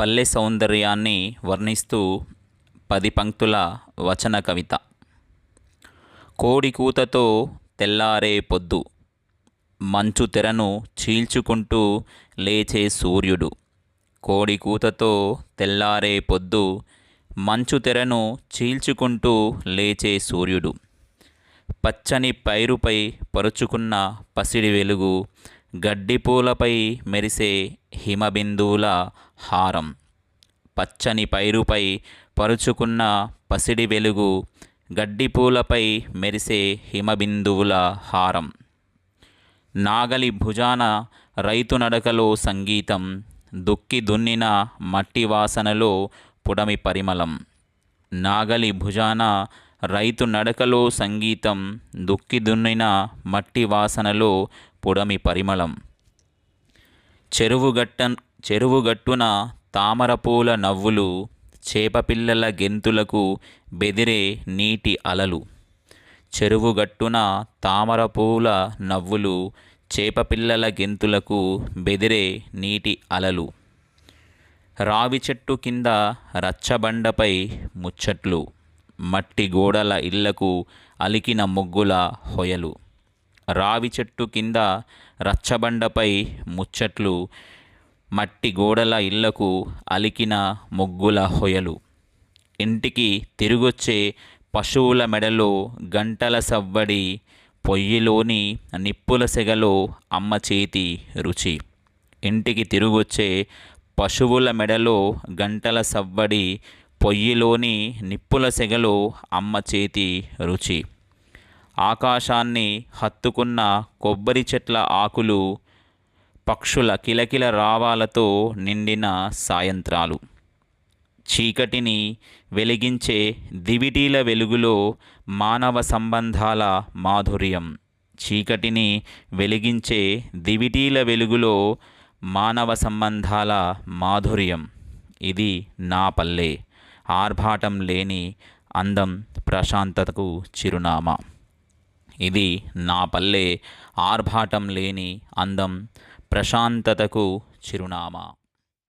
పల్లె సౌందర్యాన్ని వర్ణిస్తూ పది పంక్తుల వచన కవిత. కోడి కూతతో తెల్లారే పొద్దు మంచు తెరను చీల్చుకుంటూ లేచే సూర్యుడు. కోడి కూతతో తెల్లారే పొద్దు మంచు తెరను చీల్చుకుంటూ లేచే సూర్యుడు. పచ్చని పైరుపై పరుచుకున్న పసిడి వెలుగు గడ్డిపూలపై మెరిసే హిమబిందువుల హారం. పచ్చని పైరుపై పరుచుకున్న పసిడి వెలుగు గడ్డిపూలపై మెరిసే హిమబిందువుల హారం. నాగలి భుజాన రైతు నడకలో సంగీతం దుక్కి దున్నిన మట్టి వాసనలో పుడమి పరిమళం. నాగలి భుజాన రైతు నడకలో సంగీతం దుక్కి దున్నిన మట్టి వాసనలో పుడమి పరిమళం. చెరువుగట్ట చెరువుగట్టున తామరపూల నవ్వులు చేపపిల్లల గెంతులకు బెదిరే నీటి అలలు. చెరువుగట్టున తామరపూల నవ్వులు చేపపిల్లల గెంతులకు బెదిరే నీటి అలలు. రావి చెట్టు కింద రచ్చబండపై ముచ్చట్లు. మట్టి గోడల ఇళ్ళకు అలికిన ముగ్గుల హొయలు. రావి చెట్టు కింద రచ్చబండపై ముచ్చట్లు మట్టి గోడల ఇళ్ళకు అలికిన ముగ్గుల హొయలు. ఇంటికి తిరిగొచ్చే పశువుల మెడలో గంటల సవ్వడి పొయ్యిలోని నిప్పుల సెగలో అమ్మ చేతి రుచి. ఇంటికి తిరిగొచ్చే పశువుల మెడలో గంటల సవ్వడి పొయ్యిలోని నిప్పుల సెగలో అమ్మ చేతి రుచి. ఆకాశాన్ని హత్తుకున్న కొబ్బరి చెట్ల ఆకులు పక్షుల కిలకిల రావాలతో నిండిన సాయంత్రాలు. చీకటిని వెలిగించే దివిటీల వెలుగులో మానవ సంబంధాల మాధుర్యం. చీకటిని వెలిగించే దివిటీల వెలుగులో మానవ సంబంధాల మాధుర్యం. ఇది నా పల్లె. ఆర్భాటం లేని అందం ప్రశాంతతకు చిరునామా. ఇది నా పల్లె ఆర్భాటం లేని అందం ప్రశాంతతకు చిరునామా.